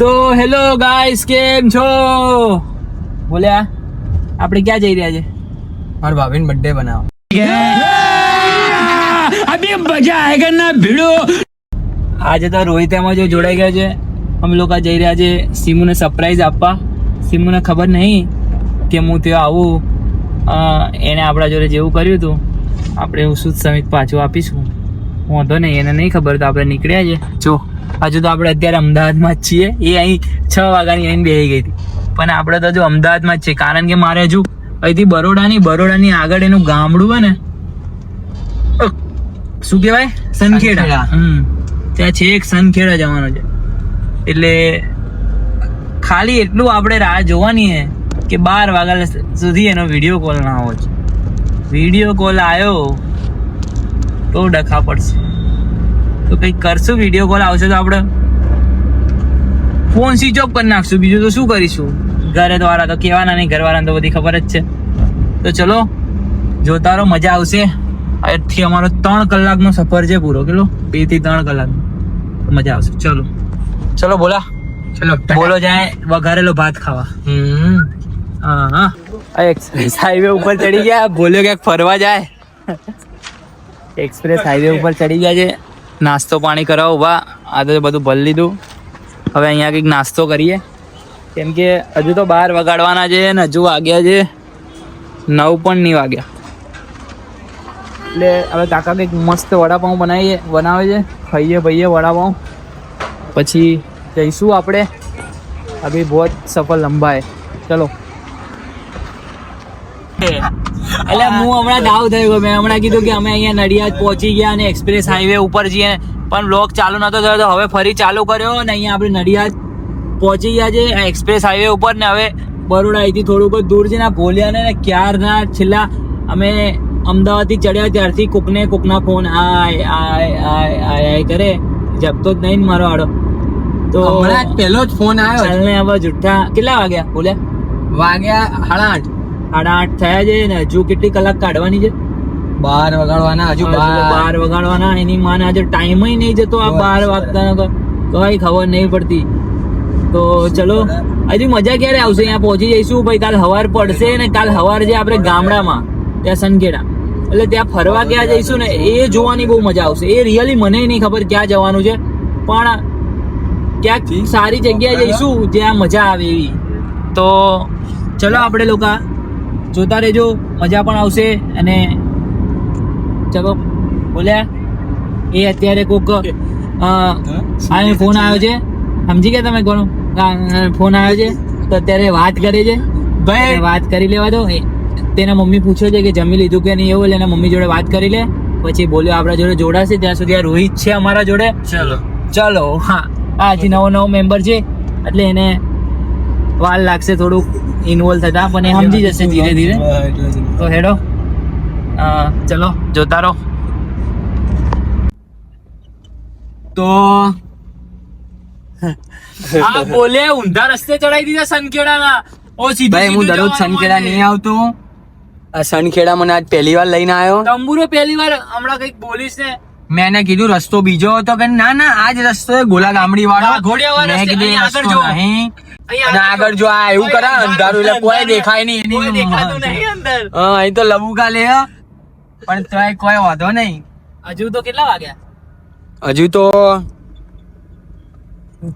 તો hello guys કેમ છો? બોલ્યા આપણે ક્યાં જઈ રહ્યા છે? મારા ભાભીને બર્થડે બનાવો. આજે તો રોહિત એમાં જો જોડાઈ ગયા છે. અમે લોકો જઈ રહ્યા છે સિમુને સરપ્રાઈઝ આપવા. સિમુને ખબર નહીં કે હું ત્યાં આવું. એને આપણા જોડે જેવું કર્યું હતું. આપણે હું શુદ્ધ સમિત પાછું આપીશું? વાંધો નહીં એને નહીં ખબર તો આપણે નીકળ્યા છે જો હજુ તો આપણે અત્યારે અમદાવાદમાં જ છીએ. એ અહીં છ વાગ્યાની અહીં બેસી ગઈ હતી. પણ આપણે તો જો અમદાવાદમાં જ છે કારણ કે મારે હજુ અહીંથી બરોડાની બરોડાની આગળ એનું ગામડું હોય ને. શું કહેવાય? સનખેડા. હમ. ત્યાં છે એક સનખેડા જવાનો છે. એટલે ખાલી એટલું આપણે રાહ જોવાની હે કે બાર વાગ્યા સુધી એનો વીડિયો કોલ ના આવો છે. વીડિયો કોલ આવ્યો. તો ડખા પડશે. તો કંઈક કરશું વીડિયો કોલ આવશે તો આપણે ફોન સ્વિચ ઓફ કરી નાખશું. બીજું તો શું કરીશું? ઘરે દ્વારા તો કહેવાના નહીં ઘરવાળાને તો બધી ખબર જ છે. તો ચલો જોતા રહો મજા આવશે. અહીંથી અમારો ત્રણ કલાકનો સફર છે પૂરો. કેટલો? બેથી ત્રણ કલાક. મજા આવશે. ચલો. ચલો બોલા. ચલો બોલો જાય વઘારેલો ભાત ખાવા. હમ. હા હા. હાઈવે ઉપર ચડી ગયા. બોલ્યો ક્યાંક ફરવા જાય. એક્સપ્રેસ હાઈવે ઉપર ચડી ગયા છે. નાસ્તો પાણી કરાવો, ઊભા. આ તો બધું ભરી લીધું. હવે અહીંયા કંઈક નાસ્તો કરીએ. કેમ કે હજુ તો બાર વગાડવાના છે ને હજુ વાગ્યા છે. નવ પણ નહીં વાગ્યા. એટલે હવે કાકા કંઈક મસ્ત વડાપાઉં બનાવીએ, બનાવે છે. ખાઈએ ભાઈએ વડાપાઉં. પછી જઈશું આપણે. અભી બહુ સફર લંબા હે ચલો. એટલે હું. હમણાં દાવ થઈ ગયો મેં હમણાં કીધું કે અમે અહીંયા નડિયાદ પહોંચી ગયા અને એક્સપ્રેસ હાઈવે ઉપર છીએ પણ બ્લોક ચાલુ નતો થયો તો હવે ફરી ચાલુ કર્યો અને અહીંયા આપણે નડિયાદ પહોંચી ગયા છે એક્સપ્રેસ હાઈવે ઉપર ને હવે બરોડા અહીંથી થોડુંક દૂર છે ને ભોલિયા ને ક્યારના છેલ્લા અમે અમદાવાદથી ચડ્યા ત્યારથી કોકને કોકના ફોન આય આય આય આય કરે. જપતો જ નહીં મારો આડો. તો હમણાં પહેલો જ ફોન આવ્યો. ચાલને હવે જુઠ્ઠા કેટલા વાગ્યા બોલ્યા? વાગ્યા સાડા આઠ. સાડા આઠ થયા છે ને હજુ કેટલી કલાક કાઢવાની છે? બાર વગાડવાના હજુ બાર. વગાડવાના એની માને આજે ટાઈમ નહીં જતો આ બાર વાગતા કઈ ખબર નહીં પડતી. તો ચલો હજી મજા ક્યારે આવશે? અહીંયા પહોંચી જઈશું. ભાઈ કાલ હવાર પડશે ને કાલ હવાર છે આપણે ગામડામાં ત્યાં સનખેડા. એટલે ત્યાં ફરવા ક્યાં જઈશું ને એ જોવાની બહુ મજા આવશે. એ રિયલી મને નહીં ખબર ક્યાં જવાનું છે. પણ ક્યાંક સારી જગ્યાએ જઈશું જ્યાં મજા આવે એવી. તો ચલો આપણે લોકો જોતા રહેજો મજા પણ આવશે અને ચલો બોલ્યા? એ અત્યારે કોક આ ફોન આવ્યો છે? સમજી ગયા તમે કોનો? ફોન આવ્યો છે? તો અત્યારે વાત કરે છે. ભાઈ! વાત કરી લેવા દો. તેના મમ્મી પૂછ્યો છે કે જમી લીધું કે નહીં એવું એટલે એના મમ્મી જોડે વાત કરી લે. પછી બોલ્યો આપણા જોડે જોડાશે ત્યાં સુધી આ રોહિત છે અમારા જોડે. ચલો. ચલો હા. આ હજી નવો નવો મેમ્બર છે એટલે એને વાર લાગશે થોડુંક. ઇન્વોલ્વ થતા પણ એ સમજી જશે ધીરે ધીરે. તો હેડો ચલો જોતા રહો. તો આ બોલે ઊંધા રસ્તે ચડાઈ દીધા સનખેડાના. ઓ સીધું ભાઈ હું દરરોજ સનખેડા. નહીં આવતો. આ સનખેડા મને આજ પહેલી વાર લઈને આવ્યો. તંબુરો પહેલી વાર હમણાં કંઈક બોલીશ ને. મેં એને કીધું રસ્તો બીજો હતો કે ના ના આ જ રસ્તો ગોલા ગામડી વાળો ઘોડિયા વાળો આગળ જો. નહીં. અને આગળ જો આ એવું કરે અંધારું એટલે કોઈ દેખાય નહીં એની દેખાતું નહીં અંદર. હા અહીં તો લબુકા લે પણ તોય કોઈ વાંધો નહીં. હજુ તો કેટલા વાગ્યા? હજુ તો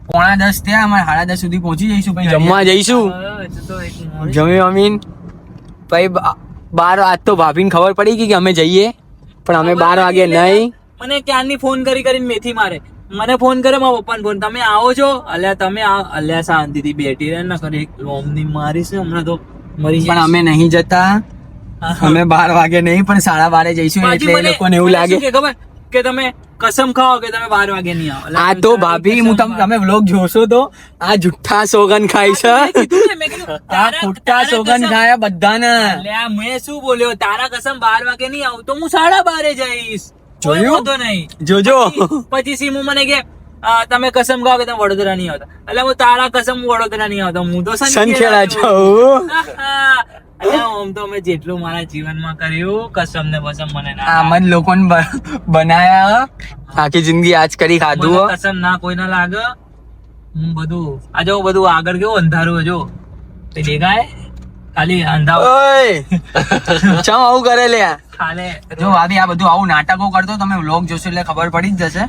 પોણા દસ થયા અમારે સાડા દસ સુધી પહોંચી જઈશું ભાઈ જમવા જઈશું. જમી અમીન. ભાઈ બાર આજ તો ભાભીને ખબર પડી ગઈ કે અમે જઈએ પણ અમે બાર વાગે નહીં. મને ક્યારની ફોન કરી કરીને મેથી મારે? મને ફોન કરે મારા પપ્પાને ફોન. તમે આવો છો? અલ્યા તમે અલ્યા શાંતિથી બેઠી રહે ને કરે એક લોમની મારીશ ને હમણાં તો મરી પણ અમે નહીં જતા. અમે બાર વાગે નહીં પણ સાડા બારે જઈશું એટલે એ લોકોને એવું લાગે. કે ખબર? કે તમે કસમ ખાઓ કે તમે બાર વાગે નહીં આવો. આ તો ભાભી હું તમે તમે વ્લોગ જોશો તો આ જુઠ્ઠા સોગન ખાઈ છે. આ ખોટા સોગન ખાયા બધાને. મેં શું બોલ્યો? તારા કસમ બાર વાગે નહીં આવું તો હું સાડા બારે જઈશ. જોયું? નહીં. જોજો. પછી- પછી સીમુ મને કે તમે કસમ ખાઓ કે તમે વડોદરા નહીં આવતા. એટલે હું તારા કસમ વડોદરા નહીં આવતા. હું તો સંખેડા છું આમ તો મેં જેટલું મારા જીવનમાં કર્યું કસમ ને બસમ મને ના આમ જ લોકોને બનાયા આખી જિંદગી આજ કરી ખાધું કસમ ના કોઈ ના લાગે. હું બધું આ જો બધું આગળ કેવું અંધારું છે જો. તે દેખાય? ખાલી અંધારું ઓય! ચમ આવું કરે લે? આ? ખાલે જો ભાભી આ બધું આવું નાટકો કરતો તમે વ્લોગ જોશો એટલે ખબર પડી જ જશે.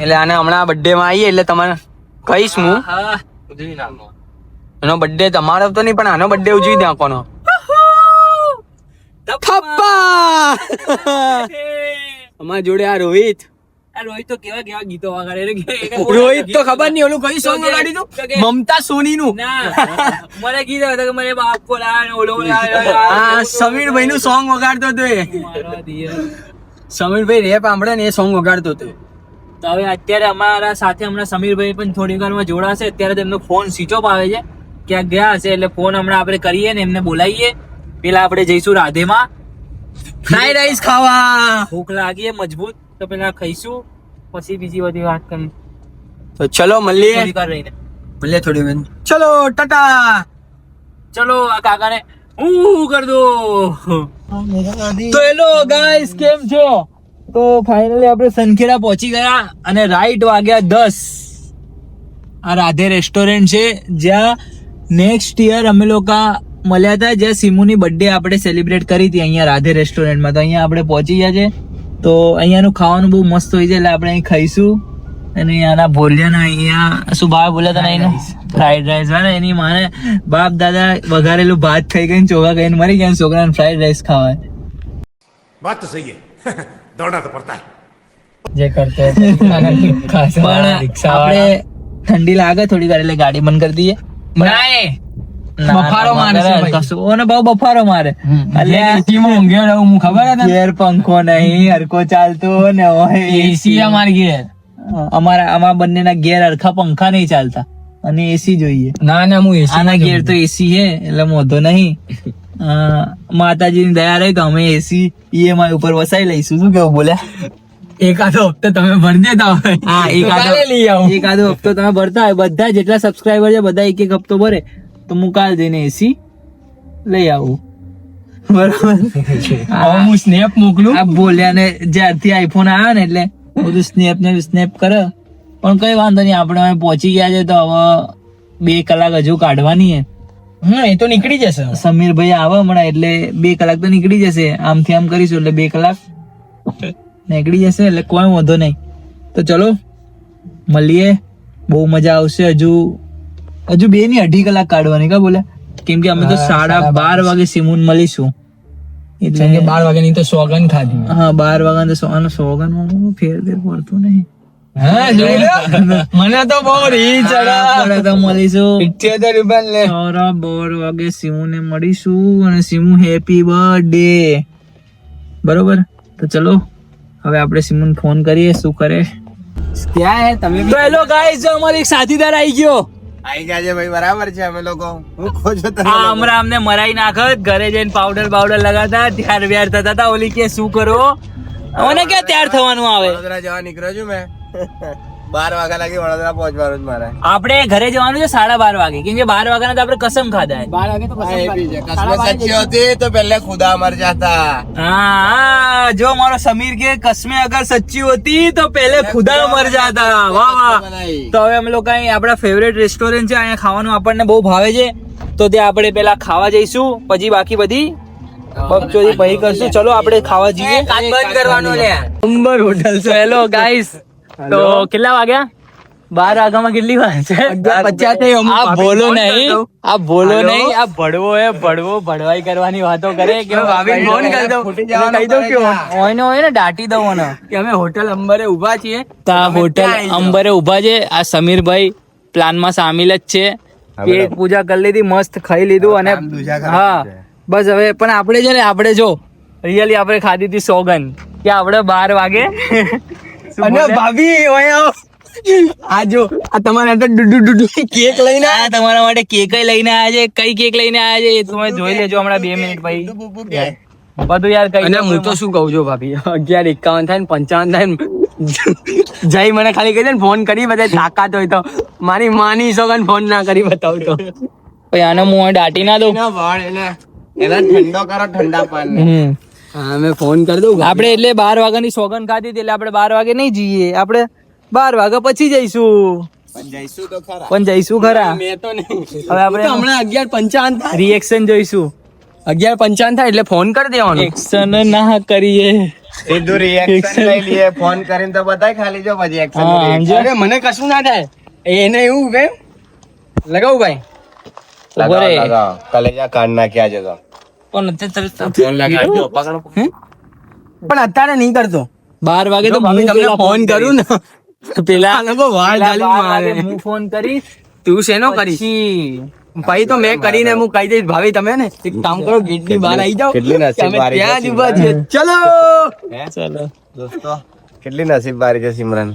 એટલે આને હમણાં બર્થડે માં આવીએ એટલે તમારે કહીશ. હું એનો બર્થડે તમારો તો નહીં પણ આનો બર્થડે ઉજવી નાખવાનો. થપ્પા! અમારા જોડે આ રોહિત. રોહિત તો કેવા કેવા ગીતો વગાડે રોહિત તો ખબર નહીં ઓલું કઈ સોંગ વગાડ્યું તું? મમતા સોની નું. મને કીધું હતું કે મને બાપ બોલા ઓલો બોલા સમીરભાઈ નું સોંગ વગાડતો હતો એ. સમીરભાઈ રેપ સાંભળે ને એ સોંગ વગાડતો હતો તો હવે અત્યારે અમારા સાથે હમણાં સમીરભાઈ પણ થોડી વારમાં જોડાશે. અત્યારે તેમનો ફોન સ્વિચ ઓફ આવે છે. ક્યાંક ગયા હશે એટલે ફોન હમણાં આપણે કરીએ ને એમને બોલાવીએ. પેલા આપણે જઈશું રાધેમાં. ફ્રાઈડ રાઈસ ખાવા. ભૂખ લાગી મજબૂત. તો પેલા ખાઈશું પછી બીજી બધી વાત કરી તો ચલો મળીએ. મળીએ થોડી બેન ચલો ટાટા. ચલો આ કાકાને હું કર દો તો હેલો ગાઈસ કેમ છો? તો ફાઇનલી આપણે સંખેડા પહોંચી ગયા અને રાઈટ વાગ્યા દસ. આ રાધે રેસ્ટોરન્ટ છે જ્યાં નેક્સ્ટ યર અમે લોકો મળ્યા હતા જ્યાં સિમુની બર્થડે આપણે સેલિબ્રેટ કરી હતી અહીંયા રાધે રેસ્ટોરન્ટમાં તો અહીંયા આપણે પહોંચી ગયા છે. તો અહીંયાનું ખાવાનું બહુ મસ્ત હોય છે એટલે આપણે અહીં ખાઈશું. અને આના ભોલિયાના અહીંયા શું ભાવ બોલ્યા હતા એનું ફ્રાઈડ રાઈસ વાળા એની મારે બાપ દાદા વઘારેલું ભાત ખાઈ ગઈ ચોગા ખાઈને મરી ગયા છોકરાને ફ્રાઈડ રાઈસ ખાવાય. વાત તો સહી દોડના તો પડતા જે કરતે પણ આપણે ઠંડી લાગે થોડી વાર એટલે ગાડી બંધ કરી દઈએ. ના બફારો મારે. કશું બહુ બફારો મારે. હું ખબર ઘેર પંખો નહીં હરકો ચાલતો ને એસી અમારી ઘેર. અમારા અમારા બંનેના ઘેર હરખા પંખા નહીં ચાલતા. અને એસી જોઈએ. ના ના હું એસી આના ઘેર તો એસી છે એટલે મોધો નહીં. માતાજીની દયા રહી તો અમે એસી ઈએમઆઈ ઉપર વસાઈ લઈશું. શું કેવું બોલ્યા? એકાદો હપ્તો તમે ભરી દેતા હોય. હા એકાદો એકાદો હપ્તો તમે ભરતા હોય. બધા જેટલા સબસ્ક્રાઈબર છે બધા એક એક હપ્તો ભરે. તો હું કાલ જઈને એસી લઈ આવું. બરાબર? હવે હું સ્નેપ મોકલું. આ બોલ્યા ને જ્યારથી આઈફોન આવ્યો ને એટલે બધું સ્નેપ ને સ્નેપ કરે. પણ કઈ વાંધો નહીં આપણે હવે પહોંચી ગયા છે તો હવે બે કલાક હજુ કાઢવાની હે હા એ તો નીકળી જશે સમીરભાઈ આવે હમણાં એટલે બે કલાક તો નીકળી જશે. આમથી આમ કરીશું એટલે બે કલાક નીકળી જશે એટલે કોઈ વાંધો નહીં. તો ચલો મળીએ. બહુ મજા આવશે હજુ. હજુ બે ની અઢી કલાક કાઢવાની કા બોલે? કેમ કે અમે તો સાડા બાર. વાગે સિમુન મળીશું. એટલે એટલે બાર વાગ્યાની તો સોગન ખાધી. હા બાર વાગ્યા તો સો સોગન ફેર ફેર પડતું નહીં. મને તો બહુ રી તો મળીશું. ઇઠ્યોતેર રૂપિયા લે. સારા બાર વાગે સિમુને મળીશું અને સિમુ હેપી બર્થડે બરોબર? તો ચલો હવે આપણે સિમુન ફોન કરીએ શું કરે? ક્યાં હે તમે તો હેલો એક સાથીદાર આવી ગયો. આઈ ગયા ભાઈ બરાબર છે અમે લોકો. હું ખોજો હમણાં અમને મરાઈ નાખત ઘરે જઈને પાવડર પાવડર લગાતા ત્યાર વ્યાર થતા હતા. ઓલી કે શું કરો? મને ક્યાં તૈયાર થવાનું આવે? વડોદરા જવા નીકળ્યો છું મેં. બાર વાગ્યા લાગે વડોદરા પહોંચવાનું જ મારે. આપણે ઘરે જવાનું છે સાડા બાર વાગે. કેમ કે બાર વાગ્યા તો આપણે કસમ ખાધા બાર વાગે તો કસમ સચ્ચી હોતી તો પહેલે ખુદા મર જાતા. હા જો મારો સમીર કે કસમે અગર સચ્ચી હોતી તો પહેલે ખુદા મર જાતા. વાહ વાહ. તો હવે અમે લોકો અહીં આપણા ફેવરેટ રેસ્ટોરન્ટ છે અહીંયા ખાવાનું આપણને બહુ ભાવે છે. તો તે આપણે પેલા ખાવા જઈશું પછી બાકી બધી. બકચોરી પછી કરશું. ચલો આપણે ખાવા જઈએ. બંધ કરવાનો હોટલ ચલો ગાઈસ તો કેટલા વાગ્યા? બાર વાગ્યામાં કેટલી વાર છે? પચાસ આ બોલો નહીં. આ બોલો નહીં. આ ભડવો એ ભડવો ભડવાઈ કરવાની વાતો કરે કે ભાભી ફોન કરી દઉં. કહી દઉં કે હોય ને. હોય ને દાટી દઉં ને કે અમે હોટલ અંબરે ઊભા છીએ. તા હોટલ. અંબરે ઊભા છે. આ સમીરભાઈ પ્લાનમાં સામેલ જ છે. પેટ પૂજા કરી લીધી મસ્ત ખાઈ લીધું અને હા બસ હવે પણ આપણે છે ને આપણે જો રિયલી આપણે ખાધી હતી સોગન કે આપણે બાર વાગે અને ભાભી અહીંયા આવો. આ જો આ તમારે તો ડુડુ ડુડુ કેક લઈને આ તમારા માટે કેક લઈને આયા છે. કઈ કેક લઈને આયા છે એ તમે જોઈ લેજો હમણાં બે મિનિટ ભાઈ બધું યાર કઈ અને હું તો શું કહું છું ભાભી? અગિયાર એકાવન થાય ને પંચાવન થાય ને જય મને ખાલી કહી દે ને ફોન કરી બધા તાકાત હોય તો. મારી માની સોગન ફોન ના કરી બતાવતો પછી આને હું દાટી ના દઉં. વાળ એને એના ઠંડો કરો ઠંડા પાન હમ હા મેં ફોન કરી દઉં આપણે એટલે બાર વાગ્યાની સોગન ખાધી હતી એટલે આપણે બાર વાગે નહીં જઈએ. આપણે બાર વાગ્યા પછી જઈશું. પણ જઈશું તો ખરા. પણ જઈશું ખરા. મેં તો નહીં. હવે આપણે હમણાં અગિયાર પંચાવન રિએક્શન જોઈશું. અગિયાર પંચાવન થાય એટલે ફોન કરી દેવાનો. એક્શન ના કરીએ. સીધું રિએક્શન લઈ લઈએ. ફોન કરીને તો બતાય ખાલી જો પછી એક્શન અરે મને કશું ના થાય. એને એવું કેમ લગાવું ભાઈ. કલેજા કાઢ નાખ્યા છે તો. પણ અત્યારે નહીં કરતો. બાર વાગે તો મમ્મી તમને ફોન કરું ને. પેલા. હું ફોન કરીશ. તું શેનો કરીશ? ભાઈ તો મેં કરીને હું કહી દઈશ ભાવી તમે ને એક કામ કરો ગેટની બહાર આવી જાઓ. કેટલી નસીબ વાળી ત્યાં જ છે ચલો! હે? ચલો. દોસ્તો. કેટલી નસીબ બારી છે સિમરન.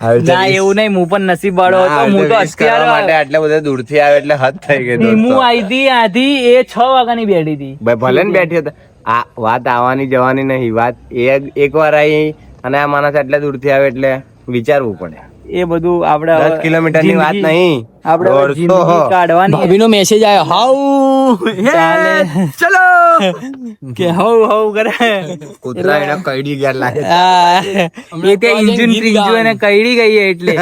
ના એવું નહીં હું પણ નસીબ વાળો હતો હું તો અત્યારે માટે અત્યારે બધા દૂરથી આવે એટલે હદ થઈ ગઈ હું આવી હતી આથી એ છ વાગ્યાની બેઠી હતી ભલે ને બેઠી હતા. આ વાત આવવાની જવાની નહીં વાત એ એક વાર આવી અને આ માણસ આટલે દૂરથી આવે એટલે વિચારવું પડે. એ બધું આપણે હવે દસ કિલોમીટરની વાત નહીં. આપણે જિંદગી કાઢવાની. ભાભી નો મેસેજ આવ્યો હાઉ ચાલે. ચલો. કે હાઉ હાઉ કરે. કૂતરા એને કઈડી ગયા લાગે. એ તે ઇન્જિન ત્રીજું એને કઈડી ગઈ એટલે.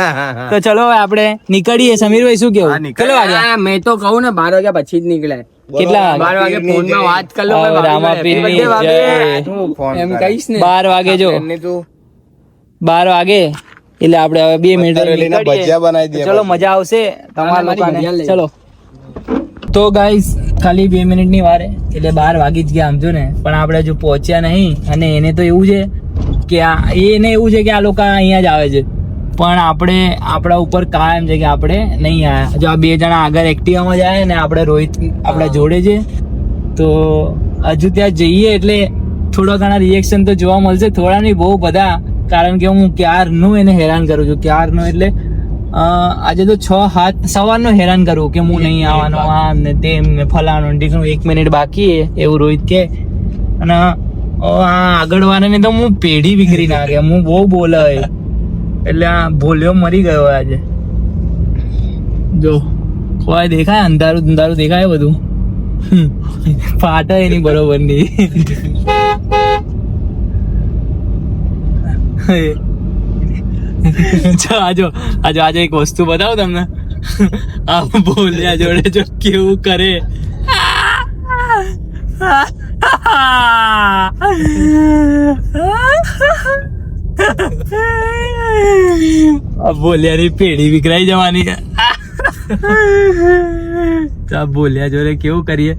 તો ચલો આપણે નીકળીએ. સમીરભાઈ શું કેવું? ચલો કેટલા મેં તો કહું ને બાર વાગ્યા પછી જ નીકળે. કેટલા બાર વાગે ફોનમાં વાત કરી લો હવે રામાપીરની જય. તું ફોન એમ કહીશ ને. બાર વાગે જો. બાર વાગે? એટલે આપણે હવે બે મિનિટ ભજીયા બનાવી દઈએ ચલો મજા આવશે તમારા લોકોને. ચલો. તો ગાઈસ ખાલી બે મિનિટની વારે એટલે બાર વાગી જ ગયા સમજો ને. પણ આપણે જો પહોંચ્યા નહીં અને એને તો એવું છે કે આ એને એવું છે કે આ લોકો અહીંયા જ આવે છે. પણ આપણે આપણા ઉપર કાયમ છે કે આપણે નહીં આવ્યા. જો આ બે જણા આગળ એક્ટિવામાં જાય ને આપણે રોહિત આપણા જોડે છે. તો હજુ ત્યાં જઈએ એટલે થોડા ઘણા રિએક્શન તો જોવા મળશે. થોડા નહીં બહુ બધા કારણ કે હું ક્યારનું એને હેરાન કરું છું? ક્યારનું એટલે આજે તો છ હાથ સવારનો હેરાન કરું કે હું નહીં આવવાનો આમ ને તેમ ને ફલાણો ઢીકણું એક મિનિટ બાકી એવું રોહિત કે. અને આ આગળ વાળાને તો હું પેઢી વિખરી નાખે હું બહુ બોલે એટલે આ ભોલ્યો મરી ગયો આજે. જો કોઈ દેખાય અંધારું અંધારું દેખાય બધું. ફાટે એની બરોબરની જો આજો આજો આજે એક વસ્તુ બતાવું તમને. આ બોલ્યા જોડે જો કેવું કરે. બોલ્યાની પેઢી વિકરાઈ જવાની છે. બોલ્યા જોડે કેવું કરીએ?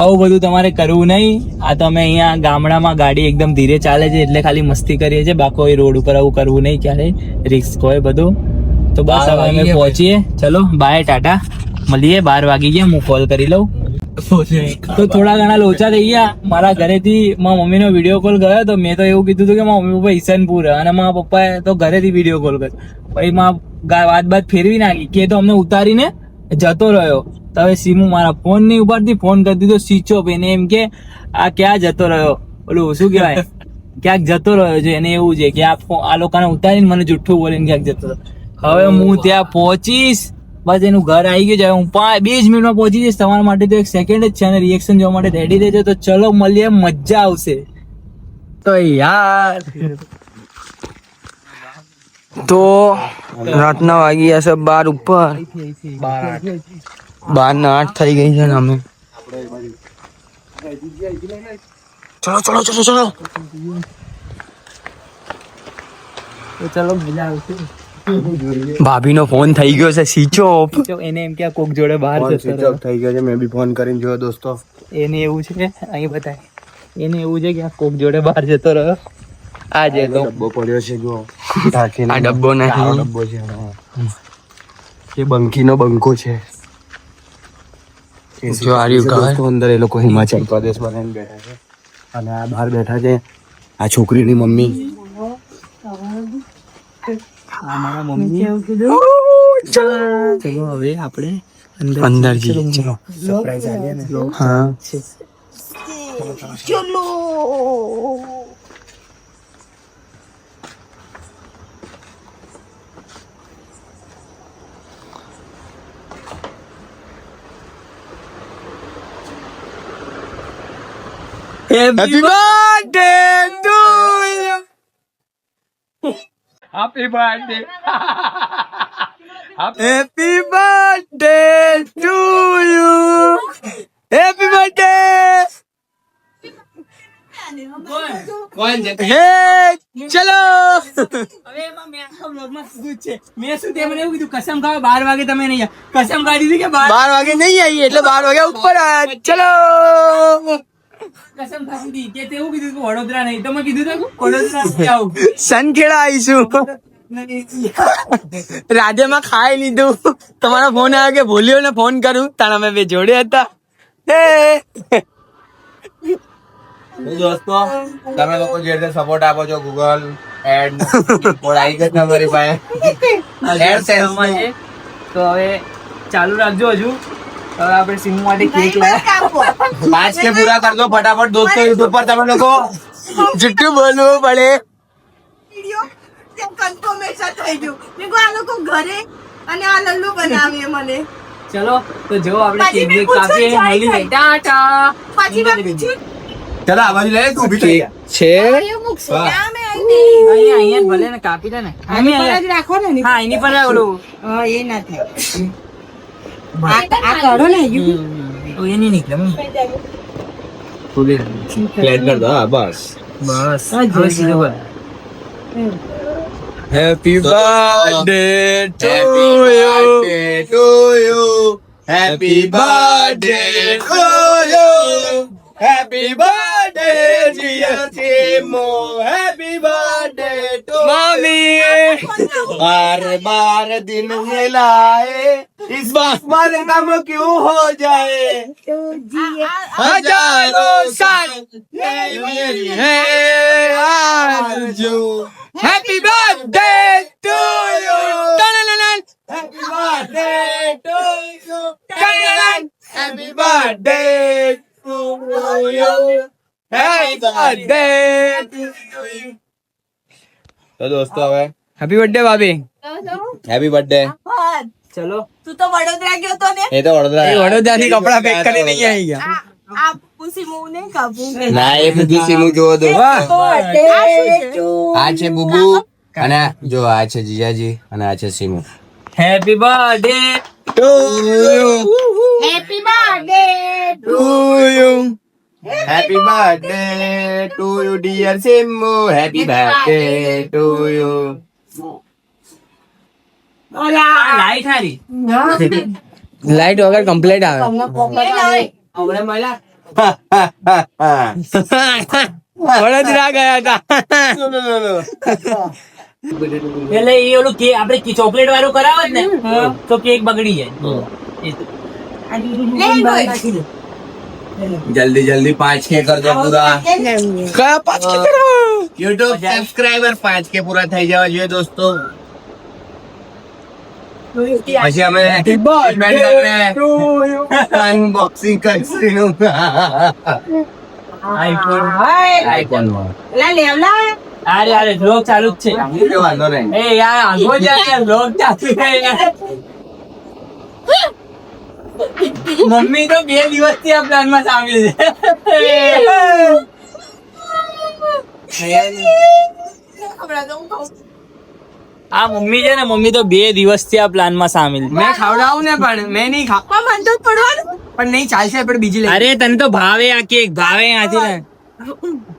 આવું બધું તમારે કરવું નહીં. આ તમે અહીંયા ગામડામાં ગાડી એકદમ ધીરે ચાલે છે એટલે ખાલી મસ્તી કરીએ છીએ. બાકી રોડ ઉપર આવું કરવું નહીં ક્યારેય. રિસ્ક હોય બધું. તો બસ હવે અમે પહોંચીએ. ચલો બાય ટાટા. મળીએ બાર વાગી ગયા. હું કોલ કરી લઉં. તો થોડા ઘણા લોચા થઈ ગયા. મારા ઘરેથી મારા મમ્મીનો વીડિયો કોલ ગયો તો મેં તો એવું કીધું હતું કે મારા મમ્મી પપ્પા ઈશાનપુર હે અને મારા પપ્પાએ તો ઘરેથી વીડિયો કોલ કર્યો. પછી મા વાત બાત ફેરવી નાખી કે તો અમને ઉતારીને જતો રહ્યો. હવે સીમુ મારા ફોન નહીં ઉપાડતી ફોન કરી દીધો સ્વિચ ઓફ એને એમ કે આ ક્યાં જતો રહ્યો? ઓલું શું કહેવાય? ક્યાંક જતો રહ્યો છે એને એવું છે કે આ આ લોકોને ઉતારીને મને જુઠ્ઠું બોલીને ક્યાંક જતો હવે હું ત્યાં પહોંચીશ. બસ એનું ઘર આવી ગયું છે. હું પાંચ બે જ મિનિટમાં પહોંચી જઈશ. તમારા માટે તો એક સેકન્ડ જ છે અને રિએક્શન જોવા માટે રેડી રહેજો. તો ચલો મળીએ. મજા આવશે. તો યાર. તો રાતના વાગી હશે બાર ઉપર. બાર ના આઠ થઈ ગઈ છે ને અમે. ચલો ચલો ચલો ચલો. ચલો મજા આવશે. ભાભીનો ફોન થઈ ગયો છે સ્વિચ ઓફ એને એમ કે કોક જોડે બહાર જતો સ્વિચ ઓફ થઈ ગયો છે મેં બી ફોન કરીને જોયો દોસ્તો. એને એવું છે અહીં બતાય. એને એવું છે કે આ કોક જોડે બહાર જતો રહ્યો. આજે તો. ડબ્બો પડ્યો છે જો. આ ડબ્બો નહીં. ડબ્બો છે હા. એ બંકીનો બંકો છે. જો આ રહ્યું ઘર. અંદર એ લોકો હિમાચલ પ્રદેશ બનાવીને બેઠા છે. અને આ બહાર બેઠા છે આ છોકરીની મમ્મી. અમારા મમ્મી. ચલો. હવે આપણે અંદર અંદર જઈએ. ચલો. સરપ્રાઈઝ આલીએ ને. હા. છે હેપી બર્થડે ટુ યુ આ happy birthday happy birthday to you happy birthday કોણ છે હે ચલો હવે એમાં મેં આખા vlogમાં કીધું જ છે મેં શું તે મને એવું કીધું કસમ ખાઓ બાર વાગે તમે નહીં આવો. કસમ ખાધી હતી કે બાર વાગે નહીં આવીએ એટલે બાર વાગે ઉપર આવ્યા. ચલો કસમ ખાધી હતી. કે તે કીધું કે વડોદરા નહીં. તો કીધું હતું વડોદરા આવું. સનખેડા આવીશું. રાજ્યમાં ખાઈ લીધું. તમારો ફોન આવ્યો કે ભૂલ્યો ને ફોન કરું? તારા અમે બે જોડે હતા. દોસ્તો તમે લોકો જે રીતે સપોર્ટ આપો છો ગૂગલ એડ કોડ આવી ગયો છે મારી પાસે. એડ સેલ્સમાં. છે તો હવે ચાલુ રાખજો હજુ. હવે આપણે સિમ માટે કેક લાવ્યા પાંચ કે પૂરા કર દો ફટાફટ દોસ્તો યુટ્યુબ પર તમે લોકો જેટલું બોલવું પડે. કન્ફર્મેશન થઈ ગયું? મેં કહ્યું આ લોકો ઘરે અને આ લલ્લુ બનાવીએ મને. ચલો તો જો આપણે પછી કેક કાપીએ પૂછ્યું મળી ટાટા. પછી મેં પૂછ્યું ચલો આ બાજુ લે તું ઊભી છે. અહીંયા અહીંયા ભલે ને કાપી દે ને. અહીંયા રાખો ને હા એની પર ઓલું. એ ના થાય. આ આ કરો ને હજુ. એ નહીં નીકળે હમ. Flat કર દો બસ બસ હવે સીધું કર. Happy birthday to Happy birthday to you. Happy birthday to you. Happy birthday dear Timo. Happy birthday to mummy बार बार दिन मिलाए इस बार बार कम क्यों हो जाए हजारों साल मेरी है आरज़ू happy birthday to you Happy birthday to you. टननन Happy birthday to you. Happy birthday. to you. તો દોસ્તો હવે હેપી બર્થડે ભાભી. હેપી બર્થડે ચલો. તું તો વડોદરા ગયો તો ને? એ તો વડોદરા. વડોદરા થી કપડા પેક કરીને નહીં આવી ગયા. અને જો આ જીજાજી અને આ છે happy birthday you happy birthday to you dear Simmu. Happy birthday to you. Light હારી. લાઈટ વગર કમ્પ્લીટ આવે. આપણે મળ્યા. વડોદરા ગયા હતા. એટલે એ ઓલું કે આપણે ચોકલેટ વાળું કરાવે ને તો કેક બગડી જાય. એ તો. જલ્દી જલ્દી પાંચ કે કરજો પૂરા કયા પાંચ કે કરો યુટ્યુબ સબસ્ક્રાઇબર પાંચ કે પૂરા થઈ જવા જોઈએ દોસ્તો પછી અમે અનબોક્સિંગ કરીશું. આઈફોન આઈફોનમાં લા લેવલા અરે અરે vlog ચાલુ જ છે. વાંધો નહીં. એ યાર આગો જાય vlog ચાલુ છે. યાર. મમ્મી તો બે દિવસથી આ પ્લાનમાં સામેલ છે. આ મમ્મી છે ને મમ્મી તો બે દિવસથી આ પ્લાનમાં સામેલ મેં ખાવડાવું ને પણ મેં નહીં ખા પણ મન તો પડવાનું. પણ નહીં ચાલશે આપણે બીજી લઈ. અરે તને તો ભાવે આ કેક ભાવે આથી ને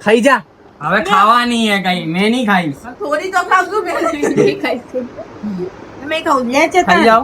ખાઈ જા. હવે ખાવાની હે કઈ મેં નહીં ખાઈશ થોડી તો ખાવશું મેં નહીં ખાઈશું. મેં ખાઉં લે છે ખાઈ જાઓ.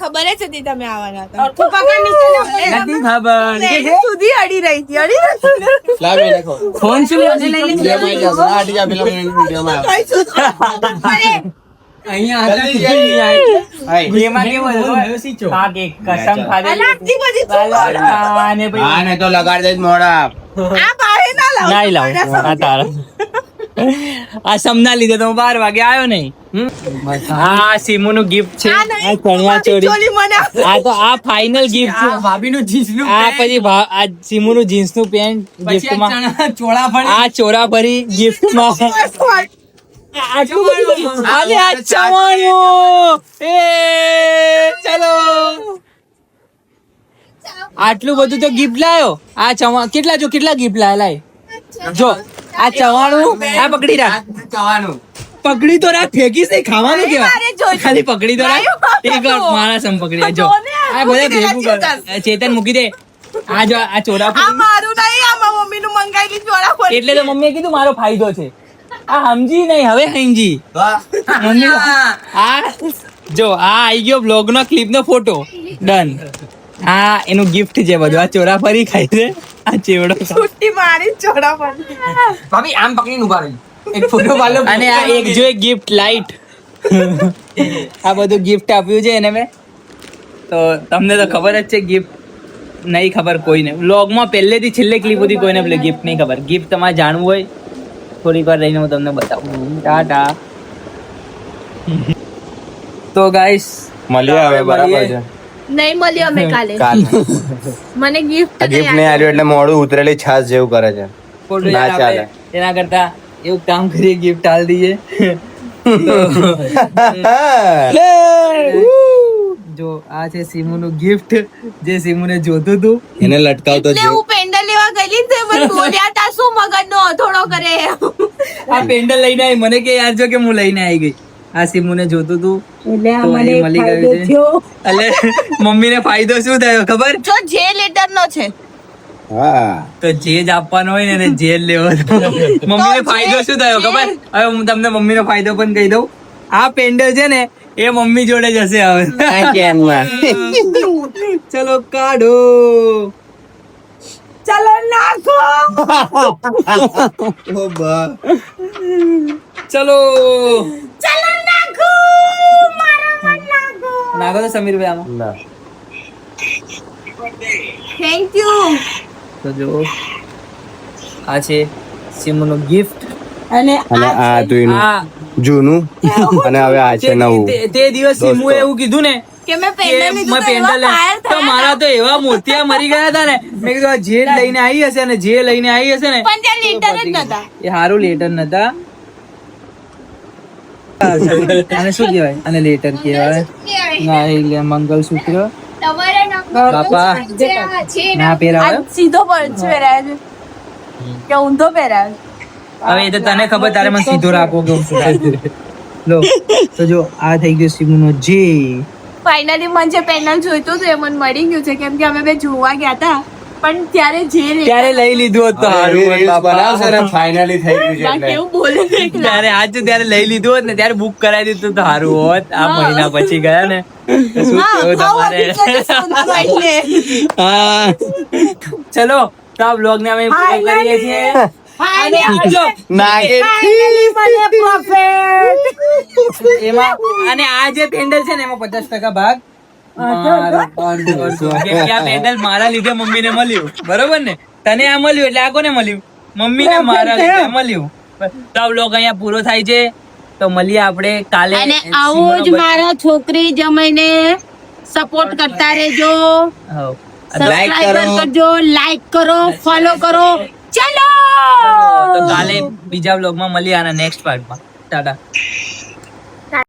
ખબર જ હતી તમે નથી ખબર. સુધી અડી રહી હતી અડી ફોન અહીંયા કસમ ખાધી તો લગાડ દે મોડા. ના લાવ ના તારા. આ સમના લીધે તો હું બાર વાગે આવ્યો નહીં. હા આ સીમુ નું ગિફ્ટ છે આ મને આપો. આ તો આ ફાઇનલ ગિફ્ટ છે. ભાભીનું જીન્સનું આ પછી આ સીમુ નું જીન્સનું પેન્ટ ગિફ્ટમાં ચોળા ફળી આ ચોરા ભરી ગિફ્ટમાં આટલું બધું આજે આ ચવાણું. એ ચલો. આટલું બધું તો ગિફ્ટ લાયો. આ ચવા કેટલા જો કેટલા ગિફ્ટ લાયા લાય? જો. આ ચવાણું? આ પકડી રાખ. ચવાણું. પકડી તો રાખ ફેંકી છે ખાવાનું કેવા? ખાલી પકડી તો રાખ. એક વાર મારા સમ પકડી જો આ બધા ભેગું કર. ચેતન મૂકી દે. આ જો આ ચોરા આ મારું નહીં આ મમ્મી નું મંગાવેલી ચોરા. એટલે તો મમ્મીએ કીધું મારો ફાયદો છે. આ સમજી નહીં હવે સમજી મમ્મી આ જો આ આવી ગયો બ્લોગ નો ક્લિપ નો ફોટો ડન આ એનું ગિફ્ટ છે બધું. આ ચોરા ફરી ખાય છે. આ ચેવડો છૂટી મારી ચોરા ફરી. ભાભી આમ પકડીને ઊભા રહી. એક ફોટો વાલો અને આ એક જો એક ગિફ્ટ લાઈટ આ બધું ગિફ્ટ આપ્યું છે એને મેં. તો તમને તો ખબર જ છે ગિફ્ટ નહીં ખબર કોઈને. વ્લોગમાં પહેલેથી છેલ્લે ક્લિપ સુધી કોઈને પેલે ગિફ્ટ નહીં ખબર. ગિફ્ટ તમારે જાણવું હોય થોડીક વાર રહીને હું તમને બતાવું. ટાટા. તો ગાઈસ મળીએ હવે બરાબર છે. નહીં મળ્યો અમે કાલે. મને ગિફ્ટ ગિફ્ટ નહીં આવ્યું એટલે મોડું ઉતરેલી છાસ જેવું કરે છે. ના ચાલે. એના કરતા એવું કામ કરીએ ગિફ્ટ હાલ દઈએ. જો આ છે સિમુ નું ગિફ્ટ જે સિમુ ને જોતું તું. એને લટકાવતો એટલે હું પેન્ડલ લેવા ને તે મને બોલ્યા તા શું મગજ નો અથોડો કરે? આ પેન્ડલ લઈને આવી મને કે યાર જો કે હું લઈને આવી ગઈ. આ સિમુ ને જોતું તું? એટલે મળી ગયું છે. એટલે મમ્મી ને ફાયદો શું થયો ખબર? જો જે લેટર નો છે તો જે જ આપવાનો હોય ને એને જેલ લેવો મમ્મી ફાયદો શું થયો ખબર? હવે હું તમને મમ્મી નો ફાયદો પણ કહી દઉં. આ પેન્ડલ છે ને એ મમ્મી જોડે જશે હવે. ચલો કાઢો. ચલો નાખો. ચલો. ચલો નાખો તો સમીરભાઈ આમાં ના. થેન્ક યુ તો જો આ છે સિમુનો ગિફ્ટ અને અને આ હતું એનું આ. જૂનું. અને હવે આ છે તે- નવું. તે- તે દિવસ સિમુએ એવું કીધું ને કે મેં પેન્ડલ તો એવા પેન્ડલ ફાયર તો મારા તો એવા મોતિયા મરી ગયા હતા ને. મેં કીધું જે લઈને આવી હશે ને જે લઈને આવી હશે ને. પણ લેટર જ નતા. એ સારું લેટર નતા. આને શું કહેવાય? આને લેટર કહેવાય. ના એટલે મંગલસૂત્ર. બાપા. ના પહેરાવે સીધો પર્સ પહેરાયો છે. કે ઊંધો પહેરાવે હવે એ તો તને ખબર તારે મને સીધો રાખવો કે લો તો જો આ થઈ ગયો સિમુનો જે ફાઇનલી મને જે પેનલ જોઈતું હતું એ મને મળી ગયું છે. કેમ કે અમે બે જોવા ગયા હતા. પણ ત્યારે જે ત્યારે લઈ લીધું હોત તો હારું બનાવશે ને ફાઇનલી થઈ ગયું છે કેવું બોલે છે ત્યારે આજ ત્યારે લઈ લીધું હોત ને ત્યારે બુક કરાવી દીધું તો સારું હોત. આ મહિના પછી ગયા ને. શું તમારે. હા. ચલો તો આ બ્લોગ ને અમે પૂરો કરીએ છીએ. એમાં અને આ જે પેન્ડલ છે ને એમાં પચાસ ટકા ભાગ મારો. કેમ કે આ પેન્ડલ મારા લીધે મમ્મીને મળ્યું. બરોબર ને? તને આ મળ્યું એટલે આ કોને મળ્યું? મમ્મીને મારા લીધે મળ્યું. તો આ અહીંયા પૂરો થાય છે. તો મળીએ આપણે કાલે અને આવો જ મારા છોકરી જમાઈને સપોર્ટ કરતા રહેજો. હવ. સબસ્ક્રાઇબર કરજો લાઈક કરો ફોલો કરો. ચલો! તો કાલે બીજા બ્લોગમાં મળીએ આના નેક્સ્ટ પાર્ટમાં ટાટા.